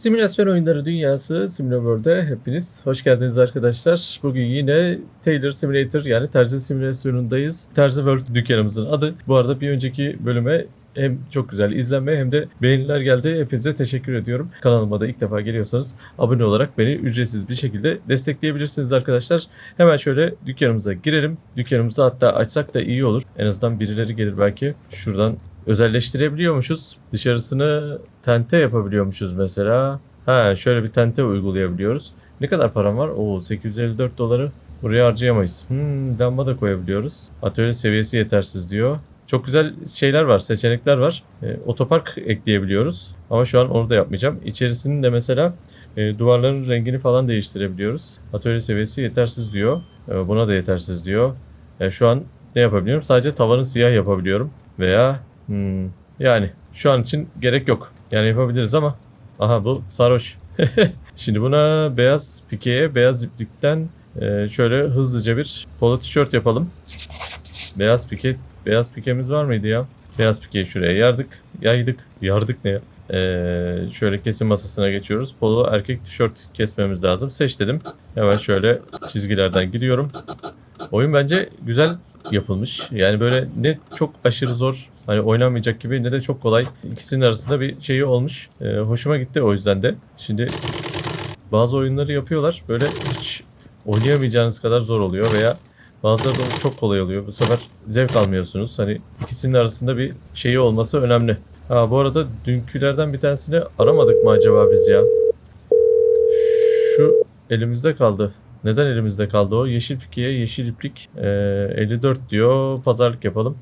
Simülasyon oyunları dünyası Simulaworld'e hepiniz hoş geldiniz arkadaşlar. Bugün yine Tailor Simulator yani terzi simülasyonundayız. Terzi World dükkanımızın adı. Bu arada bir önceki bölüme hem çok güzel izlenme hem de beğeniler geldi. Hepinize teşekkür ediyorum. Kanalıma da ilk defa geliyorsanız abone olarak beni ücretsiz bir şekilde destekleyebilirsiniz arkadaşlar. Hemen şöyle dükkanımıza girelim. Dükkanımızı hatta açsak da iyi olur. En azından birileri gelir belki. Şuradan özelleştirebiliyormuşuz. Dışarısını tente yapabiliyormuşuz mesela. Ha şöyle bir tente uygulayabiliyoruz. Ne kadar param var? Oo 854 doları buraya harcayamayız. Hmm, lamba da koyabiliyoruz. Atölye seviyesi yetersiz diyor. Çok güzel şeyler var, seçenekler var. E, otopark ekleyebiliyoruz. Ama şu an onu da yapmayacağım. İçerisinin de mesela e, duvarların rengini falan değiştirebiliyoruz. Atölye seviyesi yetersiz diyor. E, buna da yetersiz diyor. E, şu an ne yapabiliyorum? Sadece tavanı siyah yapabiliyorum. Veya hmm, yani şu an için gerek yok. Yani yapabiliriz ama aha bu sarhoş. Şimdi buna beyaz pikeye beyaz iplikten e, şöyle hızlıca bir polo tişört yapalım. Beyaz pike beyaz pikemiz var mıydı ya? Beyaz pikeyi şuraya yardık. Yaydık. Yardık ne ya? Ee, şöyle kesim masasına geçiyoruz. Polo erkek tişört kesmemiz lazım. Seç dedim. Hemen şöyle çizgilerden gidiyorum. Oyun bence güzel yapılmış. Yani böyle ne çok aşırı zor hani oynanmayacak gibi ne de çok kolay. İkisinin arasında bir şeyi olmuş. Ee, hoşuma gitti o yüzden de. Şimdi bazı oyunları yapıyorlar. Böyle hiç oynayamayacağınız kadar zor oluyor veya bazıları da çok kolay oluyor. Bu sefer zevk almıyorsunuz. Hani ikisinin arasında bir şeyi olması önemli. Ha bu arada dünkülerden bir tanesini aramadık mı acaba biz ya? Şu elimizde kaldı. Neden elimizde kaldı o? Yeşil pikiye yeşil iplik ee, 54 diyor. Pazarlık yapalım.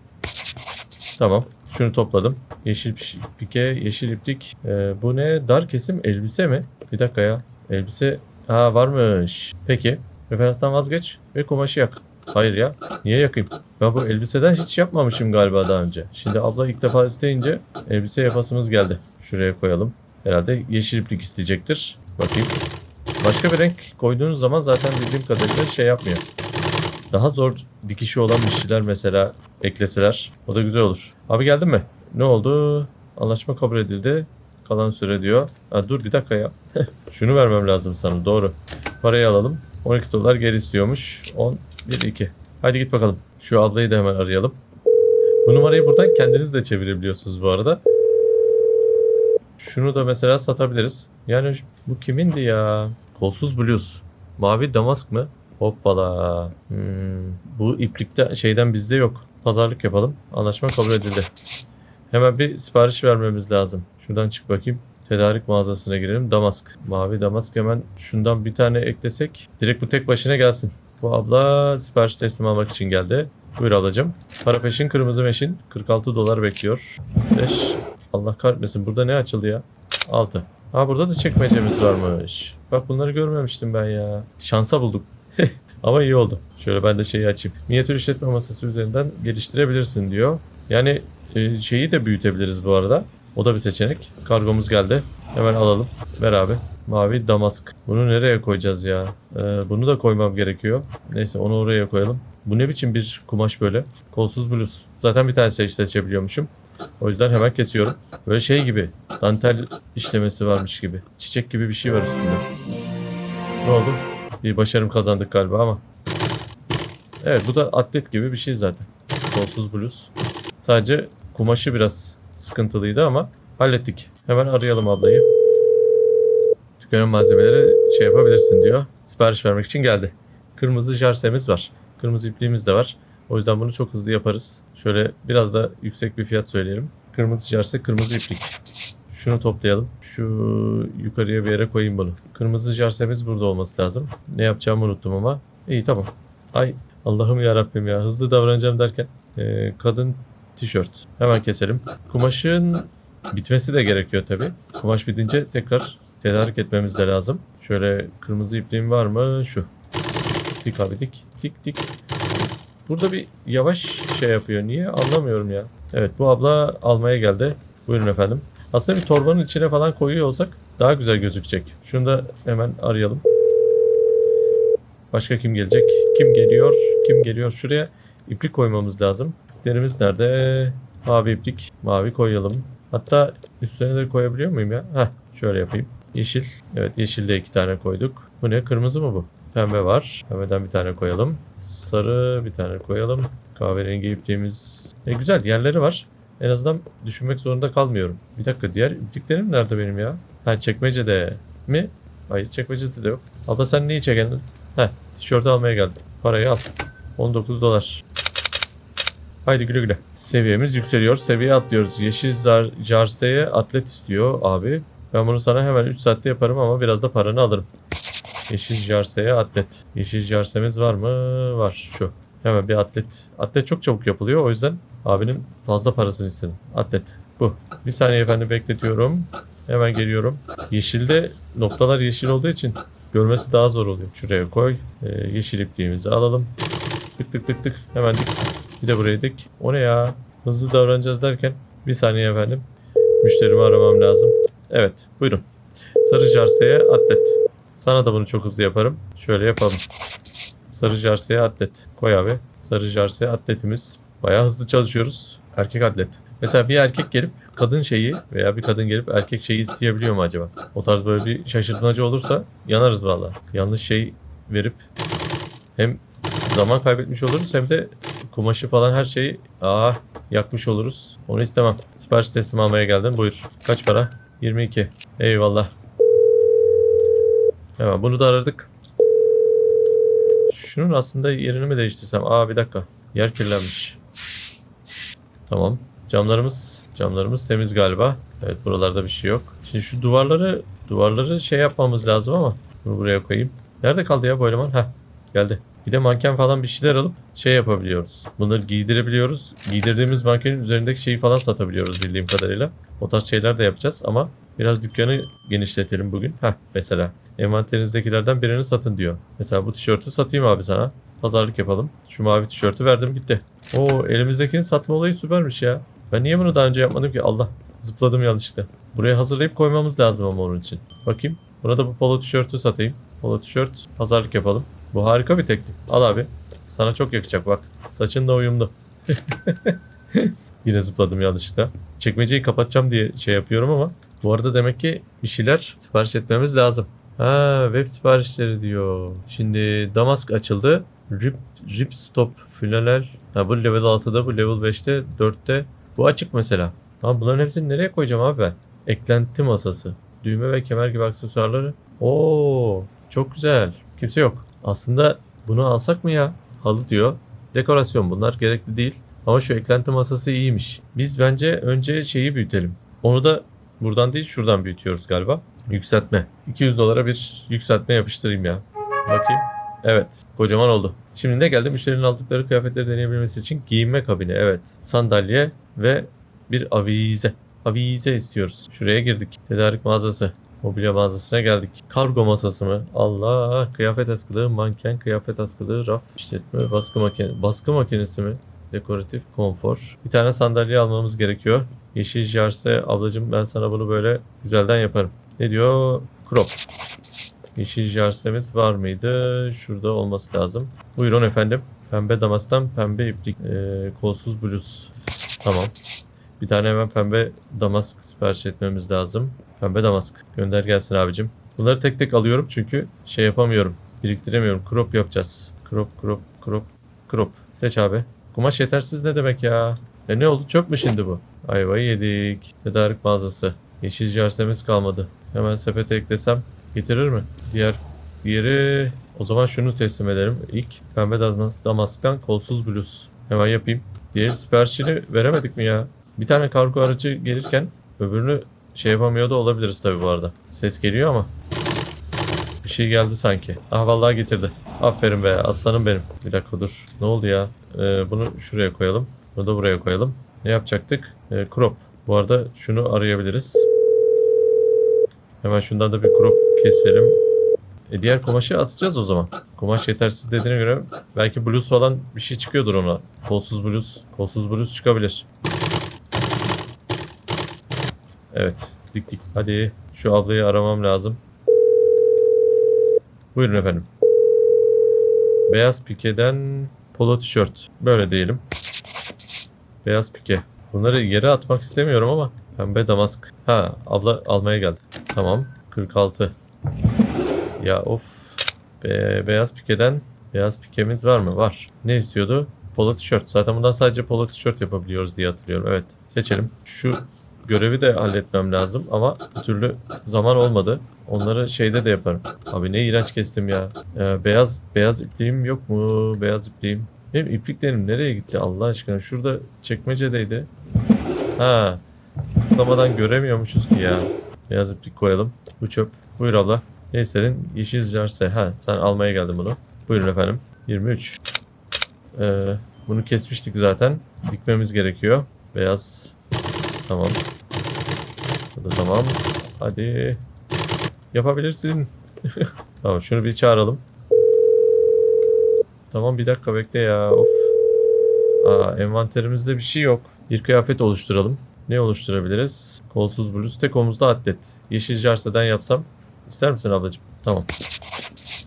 Tamam. Şunu topladım. Yeşil pike, yeşil iplik. Ee, bu ne? Dar kesim elbise mi? Bir dakika ya. Elbise ha varmış. Peki. Referanstan vazgeç ve kumaşı yak. Hayır ya. Niye yakayım? Ben bu elbiseden hiç yapmamışım galiba daha önce. Şimdi abla ilk defa isteyince elbise yapasımız geldi. Şuraya koyalım. Herhalde yeşil iplik isteyecektir. Bakayım. Başka bir renk koyduğunuz zaman zaten bildiğim kadarıyla şey yapmıyor. Daha zor dikişi olan bir mesela ekleseler o da güzel olur. Abi geldin mi? Ne oldu? Anlaşma kabul edildi. Kalan süre diyor. Ha, dur bir dakika ya. Şunu vermem lazım sana doğru. Parayı alalım. 12 dolar geri istiyormuş. 10, 1, 2. Hadi git bakalım. Şu ablayı da hemen arayalım. Bu numarayı buradan kendiniz de çevirebiliyorsunuz bu arada. Şunu da mesela satabiliriz. Yani bu kimindi ya? Kolsuz bluz. Mavi damask mı? Hoppala. Hmm, bu iplikte şeyden bizde yok. Pazarlık yapalım. Anlaşma kabul edildi. Hemen bir sipariş vermemiz lazım. Şuradan çık bakayım. Tedarik mağazasına girelim. Damask. Mavi damask hemen şundan bir tane eklesek. Direkt bu tek başına gelsin. Bu abla sipariş teslim almak için geldi. Buyur ablacığım. Para peşin kırmızı meşin. 46 dolar bekliyor. 5. Allah kahretmesin. Burada ne açıldı ya? 6. Ha burada da çekmecemiz varmış. Bak bunları görmemiştim ben ya. Şansa bulduk. Ama iyi oldu. Şöyle ben de şeyi açayım. Minyatür işletme masası üzerinden geliştirebilirsin diyor. Yani e, şeyi de büyütebiliriz bu arada. O da bir seçenek. Kargomuz geldi. Hemen alalım. Ver abi. Mavi damask. Bunu nereye koyacağız ya? Ee, bunu da koymam gerekiyor. Neyse onu oraya koyalım. Bu ne biçim bir kumaş böyle? Kolsuz bluz. Zaten bir tane seç seçebiliyormuşum. O yüzden hemen kesiyorum. Böyle şey gibi. Dantel işlemesi varmış gibi. Çiçek gibi bir şey var üstünde. Ne oldu? Bir başarım kazandık galiba ama. Evet bu da atlet gibi bir şey zaten. Kolsuz bluz. Sadece kumaşı biraz sıkıntılıydı ama hallettik. Hemen arayalım ablayı. Dükkanın malzemeleri şey yapabilirsin diyor. Sipariş vermek için geldi. Kırmızı jarsemiz var. Kırmızı ipliğimiz de var. O yüzden bunu çok hızlı yaparız. Şöyle biraz da yüksek bir fiyat söyleyelim. Kırmızı jarse kırmızı iplik. Şunu toplayalım. Şu yukarıya bir yere koyayım bunu. Kırmızı jarsemiz burada olması lazım. Ne yapacağımı unuttum ama. İyi tamam. Ay Allah'ım ya Rabbim ya hızlı davranacağım derken. Ee, kadın tişört. Hemen keselim. Kumaşın bitmesi de gerekiyor tabi. Kumaş bitince tekrar tedarik etmemiz de lazım. Şöyle kırmızı ipliğim var mı? Şu. Dik abi dik. Dik dik. Burada bir yavaş şey yapıyor. Niye? Anlamıyorum ya. Evet bu abla almaya geldi. Buyurun efendim. Aslında bir torbanın içine falan koyuyor olsak daha güzel gözükecek. Şunu da hemen arayalım. Başka kim gelecek? Kim geliyor? Kim geliyor? Şuraya iplik koymamız lazım. İpliklerimiz nerede? Mavi iplik. Mavi koyalım. Hatta üstüne de koyabiliyor muyum ya? Heh şöyle yapayım. Yeşil. Evet yeşilde iki tane koyduk. Bu ne? Kırmızı mı bu? Pembe var. Pembeden bir tane koyalım. Sarı bir tane koyalım. Kahverengi ipliğimiz. E, güzel yerleri var. En azından düşünmek zorunda kalmıyorum. Bir dakika diğer ipliklerim nerede benim ya? Ha çekmecede mi? Hayır çekmecede de yok. Abla sen neyi çekendin? Heh tişörtü almaya geldim. Parayı al. 19 dolar. Haydi güle güle. Seviyemiz yükseliyor. Seviye atlıyoruz. Yeşil zar, Jarse'ye atlet istiyor abi. Ben bunu sana hemen 3 saatte yaparım ama biraz da paranı alırım. Yeşil Jarse'ye atlet. Yeşil Jarse'miz var mı? Var şu. Hemen bir atlet. Atlet çok çabuk yapılıyor. O yüzden abinin fazla parasını istedim. Atlet. Bu. Bir saniye efendim bekletiyorum. Hemen geliyorum. Yeşilde noktalar yeşil olduğu için görmesi daha zor oluyor. Şuraya koy. Ee, yeşil ipliğimizi alalım. Tık tık tık tık. Hemen dik. Bir de buraya dik. O ne ya? Hızlı davranacağız derken. Bir saniye efendim. Müşterimi aramam lazım. Evet. Buyurun. Sarı Jarse'ye atlet. Sana da bunu çok hızlı yaparım. Şöyle yapalım. Sarı Jarse'ye atlet. Koy abi. Sarı Jarse'ye atletimiz. Bayağı hızlı çalışıyoruz. Erkek atlet. Mesela bir erkek gelip kadın şeyi veya bir kadın gelip erkek şeyi isteyebiliyor mu acaba? O tarz böyle bir şaşırtmacı olursa yanarız valla. Yanlış şey verip hem zaman kaybetmiş oluruz hem de kumaşı falan her şeyi aa yakmış oluruz. Onu istemem. Sipariş teslim almaya geldim. Buyur. Kaç para? 22. Eyvallah. Hemen bunu da aradık. Şunun aslında yerini mi değiştirsem? Aa bir dakika. Yer kirlenmiş. Tamam. Camlarımız camlarımız temiz galiba. Evet buralarda bir şey yok. Şimdi şu duvarları duvarları şey yapmamız lazım ama bunu buraya koyayım. Nerede kaldı ya bu eleman? Heh geldi. Bir de manken falan bir şeyler alıp şey yapabiliyoruz. Bunları giydirebiliyoruz. Giydirdiğimiz mankenin üzerindeki şeyi falan satabiliyoruz bildiğim kadarıyla. O tarz şeyler de yapacağız ama biraz dükkanı genişletelim bugün. Heh mesela envanterinizdekilerden birini satın diyor. Mesela bu tişörtü satayım abi sana. Pazarlık yapalım. Şu mavi tişörtü verdim gitti. Oo elimizdekini satma olayı süpermiş ya. Ben niye bunu daha önce yapmadım ki? Allah zıpladım yanlışlıkla. Buraya hazırlayıp koymamız lazım ama onun için. Bakayım. Buna da bu polo tişörtü satayım. Polo tişört pazarlık yapalım. Bu harika bir teklif. Al abi. Sana çok yakacak bak. Saçın da uyumlu. Yine zıpladım yanlışlıkla. Çekmeceyi kapatacağım diye şey yapıyorum ama bu arada demek ki bir şeyler sipariş etmemiz lazım. Ha web siparişleri diyor. Şimdi Damask açıldı. Rip, rip stop flaneler. Ha bu level 6'da bu level 5'te 4'te. Bu açık mesela. Tamam bunların hepsini nereye koyacağım abi ben? Eklenti masası. Düğme ve kemer gibi aksesuarları. Oo çok güzel. Kimse yok. Aslında bunu alsak mı ya? Halı diyor. Dekorasyon bunlar gerekli değil. Ama şu eklenti masası iyiymiş. Biz bence önce şeyi büyütelim. Onu da buradan değil şuradan büyütüyoruz galiba. Yükseltme. 200 dolara bir yükseltme yapıştırayım ya. Bakayım. Evet. Kocaman oldu. Şimdi ne geldi? Müşterinin aldıkları kıyafetleri deneyebilmesi için giyinme kabini. Evet. Sandalye ve bir avize. Avize istiyoruz. Şuraya girdik. Tedarik mağazası. Mobilya mağazasına geldik. Kargo masası mı? Allah. Kıyafet askılığı, manken, kıyafet askılığı, raf, işletme, baskı makine. Baskı makinesi mi? Dekoratif, konfor. Bir tane sandalye almamız gerekiyor. Yeşil jarse ablacım ben sana bunu böyle güzelden yaparım. Ne diyor? Crop. Yeşil jarsemiz var mıydı? Şurada olması lazım. Buyurun efendim. Pembe damastan pembe iplik. Ee, kolsuz bluz. Tamam. Bir tane hemen pembe damask sipariş etmemiz lazım. Pembe damask. Gönder gelsin abicim. Bunları tek tek alıyorum çünkü şey yapamıyorum. Biriktiremiyorum. Crop yapacağız. Crop, crop, crop, crop. Seç abi. Kumaş yetersiz ne demek ya? E ne oldu? Çöp mü şimdi bu? Ayvayı yedik. Tedarik mağazası. Yeşil jarsemiz kalmadı. Hemen sepete eklesem getirir mi? Diğer diğeri o zaman şunu teslim edelim. İlk pembe damas, damasktan kolsuz bluz. Hemen yapayım. Diğer siparişini veremedik mi ya? Bir tane kargo aracı gelirken öbürünü şey yapamıyor da olabiliriz tabii bu arada. Ses geliyor ama. Bir şey geldi sanki. Ah vallahi getirdi. Aferin be aslanım benim. Bir dakika dur. Ne oldu ya? Ee, bunu şuraya koyalım. Bunu da buraya koyalım. Ne yapacaktık? Ee, crop. Bu arada şunu arayabiliriz. Hemen şundan da bir crop keselim. E diğer kumaşı atacağız o zaman. Kumaş yetersiz dediğine göre belki bluz falan bir şey çıkıyordur ona. Kolsuz bluz. Kolsuz bluz çıkabilir. Evet. Dik dik. Hadi şu ablayı aramam lazım. Buyurun efendim. Beyaz pikeden polo tişört. Böyle diyelim. Beyaz pike. Bunları yere atmak istemiyorum ama pembe damask. Ha abla almaya geldi. Tamam. 46. Ya of. Be- beyaz pikeden beyaz pikemiz var mı? Var. Ne istiyordu? Polo tişört. Zaten bundan sadece polo tişört yapabiliyoruz diye hatırlıyorum. Evet. Seçelim. Şu görevi de halletmem lazım ama bir türlü zaman olmadı. Onları şeyde de yaparım. Abi ne iğrenç kestim ya. Ee, beyaz beyaz ipliğim yok mu? Beyaz ipliğim. Benim ipliklerim nereye gitti Allah aşkına? Şurada çekmecedeydi. Ha. Tıklamadan göremiyormuşuz ki ya. Beyaz iplik koyalım. Bu çöp. Buyur abla. Ne istedin? Yeşil jarse. Ha sen almaya geldin bunu. Buyurun efendim. 23. Ee, bunu kesmiştik zaten. Dikmemiz gerekiyor. Beyaz. Tamam. Bu da tamam. Hadi. Yapabilirsin. tamam şunu bir çağıralım. Tamam bir dakika bekle ya. Of. Aa, envanterimizde bir şey yok. Bir kıyafet oluşturalım. Ne oluşturabiliriz? Kolsuz bluz, tek omuzda atlet. Yeşil jarseden yapsam. İster misin ablacığım? Tamam.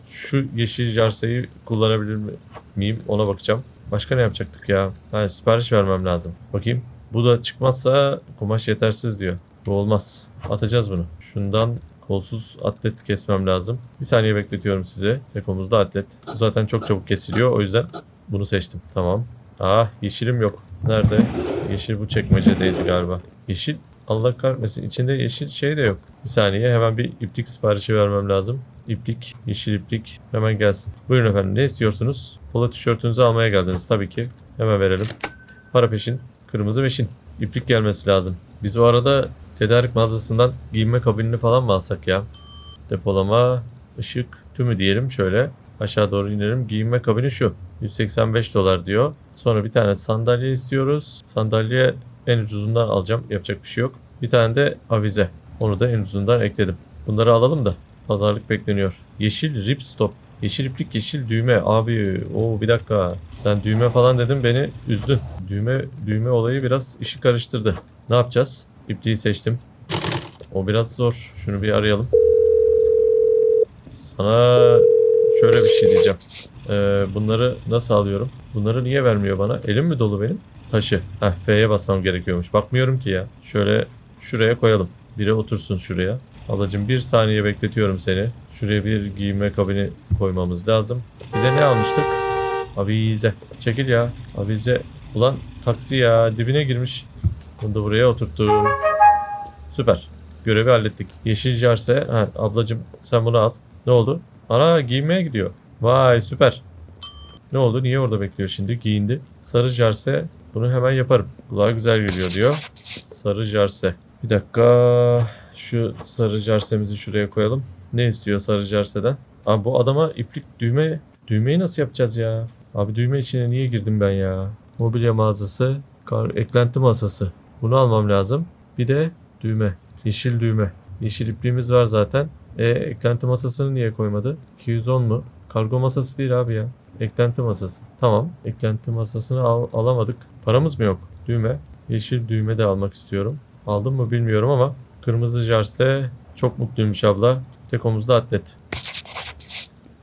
Şu yeşil jarseyi kullanabilir mi- miyim? Ona bakacağım. Başka ne yapacaktık ya? Ha, sipariş vermem lazım. Bakayım. Bu da çıkmazsa kumaş yetersiz diyor. Bu olmaz. Atacağız bunu. Şundan kolsuz atlet kesmem lazım. Bir saniye bekletiyorum sizi. Tek omuzda atlet. Bu zaten çok çabuk kesiliyor. O yüzden bunu seçtim. Tamam. Ah yeşilim yok. Nerede? Yeşil bu çekmecedeydi galiba. Yeşil Allah kahretmesin. İçinde yeşil şey de yok. Bir saniye hemen bir iplik siparişi vermem lazım. İplik, yeşil iplik hemen gelsin. Buyurun efendim ne istiyorsunuz? Polo tişörtünüzü almaya geldiniz tabii ki. Hemen verelim. Para peşin, kırmızı peşin. İplik gelmesi lazım. Biz o arada tedarik mağazasından giyinme kabinini falan mı alsak ya? Depolama, ışık, tümü diyelim şöyle. Aşağı doğru inelim. Giyinme kabini şu. 185 dolar diyor. Sonra bir tane sandalye istiyoruz. Sandalye en ucuzundan alacağım. Yapacak bir şey yok. Bir tane de avize. Onu da en ucuzundan ekledim. Bunları alalım da. Pazarlık bekleniyor. Yeşil rip stop. Yeşil iplik yeşil düğme. Abi o bir dakika. Sen düğme falan dedin beni üzdün. Düğme düğme olayı biraz işi karıştırdı. Ne yapacağız? İpliği seçtim. O biraz zor. Şunu bir arayalım. Sana şöyle bir şey diyeceğim. Ee, bunları nasıl alıyorum? Bunları niye vermiyor bana? Elim mi dolu benim? Taşı. Heh F'ye basmam gerekiyormuş. Bakmıyorum ki ya. Şöyle şuraya koyalım. Biri otursun şuraya. Ablacığım bir saniye bekletiyorum seni. Şuraya bir giyinme kabini koymamız lazım. Bir de ne almıştık? Avize. Çekil ya. Avize. Ulan taksi ya dibine girmiş. Bunu da buraya oturttum. Süper. Görevi hallettik. Yeşil jarse. Ha, ablacığım sen bunu al. Ne oldu? Ana giyinmeye gidiyor. Vay süper. Ne oldu? Niye orada bekliyor şimdi? Giyindi. Sarı jarse. Bunu hemen yaparım. Kulağa güzel geliyor diyor. Sarı jarse. Bir dakika. Şu sarı jarsemizi şuraya koyalım. Ne istiyor sarı jarseden? Abi bu adama iplik düğme düğmeyi nasıl yapacağız ya? Abi düğme içine niye girdim ben ya? Mobilya mağazası, kar, eklenti masası. Bunu almam lazım. Bir de düğme. Yeşil düğme. Yeşil ipliğimiz var zaten. E, eklenti masasını niye koymadı? 210 mu? Kargo masası değil abi ya. Eklenti masası. Tamam. Eklenti masasını al- alamadık. Paramız mı yok? Düğme. Yeşil düğme de almak istiyorum. Aldım mı bilmiyorum ama kırmızı jarse çok mutluymuş abla. Tek omuzda atlet.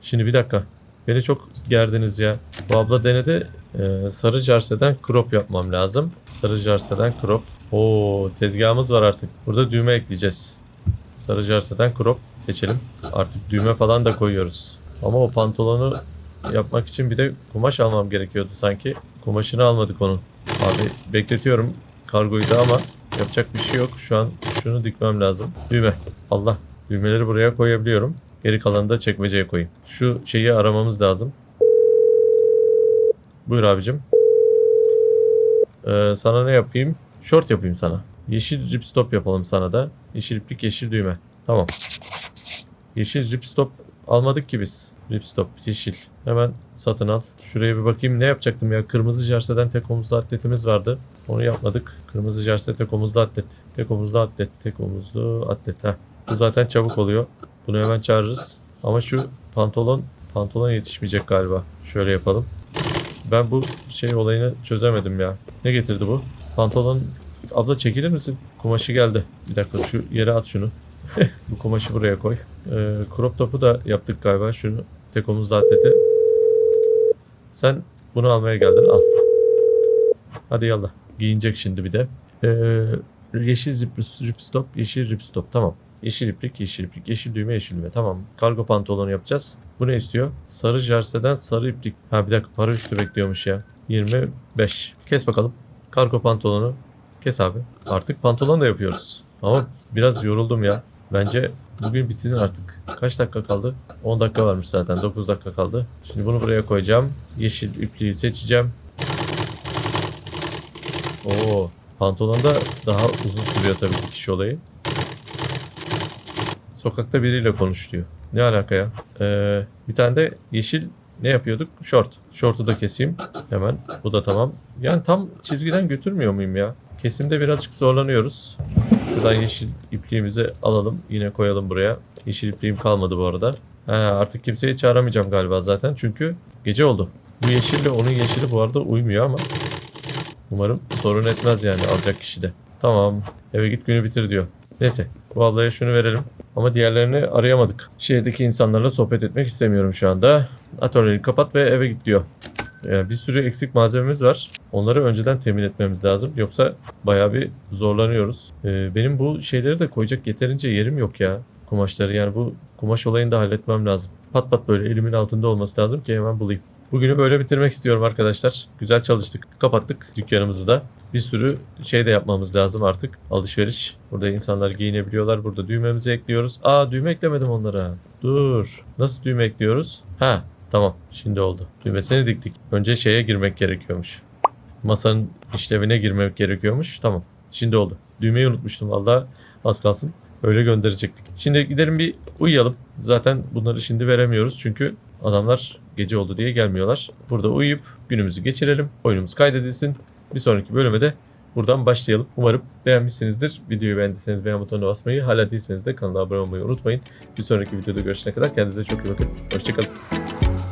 Şimdi bir dakika. Beni çok gerdiniz ya. Bu abla denedi. Ee, sarı jarseden crop yapmam lazım. Sarı jarseden crop. Oo tezgahımız var artık. Burada düğme ekleyeceğiz. Sarı jarseden crop seçelim. Artık düğme falan da koyuyoruz. Ama o pantolonu yapmak için bir de kumaş almam gerekiyordu sanki. Kumaşını almadık onun. Abi bekletiyorum kargoyu da ama yapacak bir şey yok. Şu an şunu dikmem lazım. Düğme. Allah. Düğmeleri buraya koyabiliyorum. Geri kalanını da çekmeceye koyayım. Şu şeyi aramamız lazım. Buyur abicim. Ee, sana ne yapayım? Short yapayım sana. Yeşil ripstop yapalım sana da. Yeşil iplik, yeşil düğme. Tamam. Yeşil ripstop almadık ki biz. Ripstop, yeşil. Hemen satın al. Şuraya bir bakayım ne yapacaktım ya. Kırmızı jerseden tek omuzlu atletimiz vardı. Onu yapmadık. Kırmızı jerse tek omuzlu atlet. Tek omuzlu atlet. Tek omuzlu atlet. Heh. Bu zaten çabuk oluyor. Bunu hemen çağırırız. Ama şu pantolon pantolon yetişmeyecek galiba. Şöyle yapalım. Ben bu şey olayını çözemedim ya. Ne getirdi bu? Pantolon abla çekilir misin? Kumaşı geldi. Bir dakika şu yere at şunu. bu kumaşı buraya koy. Ee, crop top'u da yaptık galiba. Şunu tek omuzlu atleti. Sen bunu almaya geldin. Al. Hadi yallah. Giyinecek şimdi bir de. Ee, yeşil zip, rip stop, yeşil rip stop. Tamam. Yeşil iplik, yeşil iplik, yeşil düğme, yeşil düğme. Tamam. Kargo pantolonu yapacağız. Bu ne istiyor? Sarı jerseden sarı iplik. Ha bir dakika para üstü bekliyormuş ya. 25. Kes bakalım. Kargo pantolonu. Kes abi. Artık pantolon da yapıyoruz. Ama biraz yoruldum ya. Bence bugün bitsin artık. Kaç dakika kaldı? 10 dakika varmış zaten. 9 dakika kaldı. Şimdi bunu buraya koyacağım. Yeşil ipliği seçeceğim. Oo, pantolonda daha uzun sürüyor tabii dikiş olayı. Sokakta biriyle konuş diyor. Ne alaka ya? Ee, bir tane de yeşil ne yapıyorduk? Short. Short'u da keseyim. Hemen. Bu da tamam. Yani tam çizgiden götürmüyor muyum ya? Kesimde birazcık zorlanıyoruz. Şuradan yeşil ipliğimizi alalım. Yine koyalım buraya. Yeşil ipliğim kalmadı bu arada. Ha, artık kimseyi çağıramayacağım galiba zaten. Çünkü gece oldu. Bu yeşille onun yeşili bu arada uymuyor ama Umarım sorun etmez yani alacak kişi de. Tamam. Eve git günü bitir diyor. Neyse. Ablaya şunu verelim. Ama diğerlerini arayamadık. Şehirdeki insanlarla sohbet etmek istemiyorum şu anda. Atölyeyi kapat ve eve git diyor. Yani bir sürü eksik malzememiz var. Onları önceden temin etmemiz lazım. Yoksa bayağı bir zorlanıyoruz. Ee, benim bu şeyleri de koyacak yeterince yerim yok ya. Kumaşları yani bu kumaş olayını da halletmem lazım. Pat pat böyle elimin altında olması lazım ki hemen bulayım. Bugünü böyle bitirmek istiyorum arkadaşlar. Güzel çalıştık. Kapattık dükkanımızı da. Bir sürü şey de yapmamız lazım artık. Alışveriş. Burada insanlar giyinebiliyorlar. Burada düğmemizi ekliyoruz. Aa düğme eklemedim onlara. Dur. Nasıl düğme ekliyoruz? Ha tamam. Şimdi oldu. Düğmesini diktik. Önce şeye girmek gerekiyormuş. Masanın işlevine girmek gerekiyormuş. Tamam. Şimdi oldu. Düğmeyi unutmuştum. Valla az kalsın. Öyle gönderecektik. Şimdi gidelim bir uyuyalım. Zaten bunları şimdi veremiyoruz. Çünkü adamlar gece oldu diye gelmiyorlar. Burada uyuyup günümüzü geçirelim. Oyunumuz kaydedilsin. Bir sonraki bölüme de buradan başlayalım. Umarım beğenmişsinizdir. Videoyu beğendiyseniz beğen butonuna basmayı, hala değilseniz de kanala abone olmayı unutmayın. Bir sonraki videoda görüşene kadar kendinize çok iyi bakın. Hoşçakalın.